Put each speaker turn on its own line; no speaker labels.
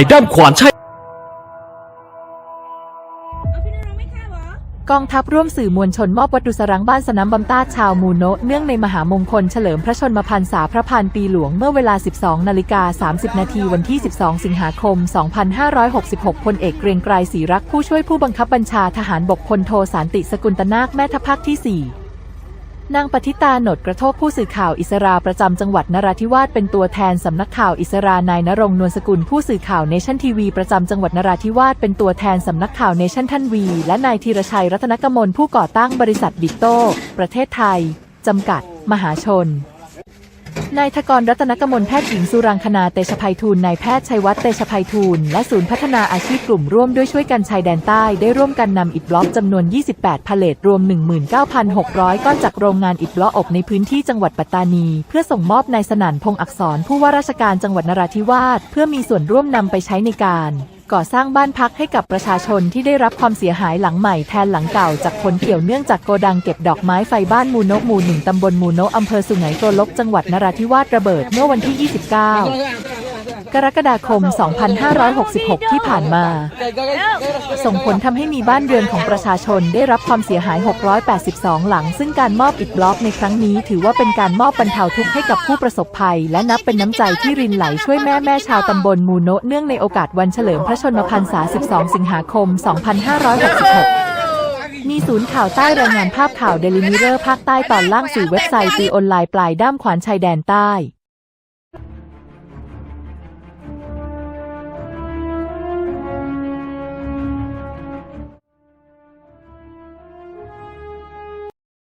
ายด้ามขวานใช่
กองทัพร่วมสื่อมวลชนมอบวัตถุสรังบ้านสนามบำต้าชาวมูโนะเนื่องในมหามงคลเฉลิมพระชนมพรรษาพระพันปีหลวงเมื่อเวลา 12 นาฬิกา 30 นาทีวันที่ 12 สิงหาคม 2566 พลเอกเกรียงไกรศรีรักผู้ช่วยผู้บังคับบัญชาทหารบกพลโทสานติสกุลตนาคแม่ทัพภาคที่ 4 นางปฏิตาหนดกระโทกผู้สื่อข่าวอิสราประจำจังหวัดนราธิวาสเป็นตัวแทนสำนักข่าวอิสรานายนรงนวลสกุลผู้สื่อข่าวเนชั่นทีวีประจำจังหวัดนราธิวาสเป็นตัวแทนสำนักข่าวเนชั่นท่านวี และนายธีรชัยรัตนกมลผู้ก่อตั้งบริษัทบิโต้ประเทศไทยจำกัด มหาชน นายทกรรัตนกมลแพทย์หญิงสุรังคณาเตชภัยทูลนายแพทย์ชัยวัฒน์เตชภัยทูลและศูนย์พัฒนาอาชีพกลุ่มร่วมด้วยช่วยกันชายแดนใต้ได้ร่วมกันนำอิฐบล็อกจำนวน 28 พาเลทรวม 19,600 ก้อนจากโรงงานอิฐบล็อกอบในพื้นที่จังหวัดปัตตานี เพื่อส่งมอบนายสนั่นพงษ์อักษรผู้ว่าราชการจังหวัดนราธิวาสเพื่อมีส่วนร่วมนำไปใช้ในการ ก่อสร้างบ้านพักให้กับประชาชนที่ได้รับความเสียหายหลังใหม่แทนหลังเก่าจากผลเกี่ยวเนื่องจากโกดังเก็บดอกไม้ไฟบ้านมูโนะหมู่หนึ่งตำบลมูโนะอำเภอสุไหงโกลกจังหวัดนราธิวาสระเบิดเมื่อวันที่ 29 กรกฎาคม 2566 ที่ผ่านมา ส่งผลทำให้มีบ้านเรือนของประชาชนได้รับความเสียหาย 682 หลัง ซึ่งการมอบอิฐบล็อกในครั้งนี้ ถือว่าเป็นการมอบบรรเทาทุกข์ให้กับผู้ประสบภัย และนับเป็นน้ำใจที่รินไหลช่วยแม่แม่ชาวตำบลมูโนะเนื่องในโอกาสวันเฉลิมพระชนมพรรษา 12 สิงหาคม 2566มีศูนย์ข่าวใต้รายงานภาพข่าวเดลิมิเรอร์ภาคใต้ตอนล่างสู่เว็บไซต์ตีออนไลน์ปลายด้ามขวานชายแดนใต้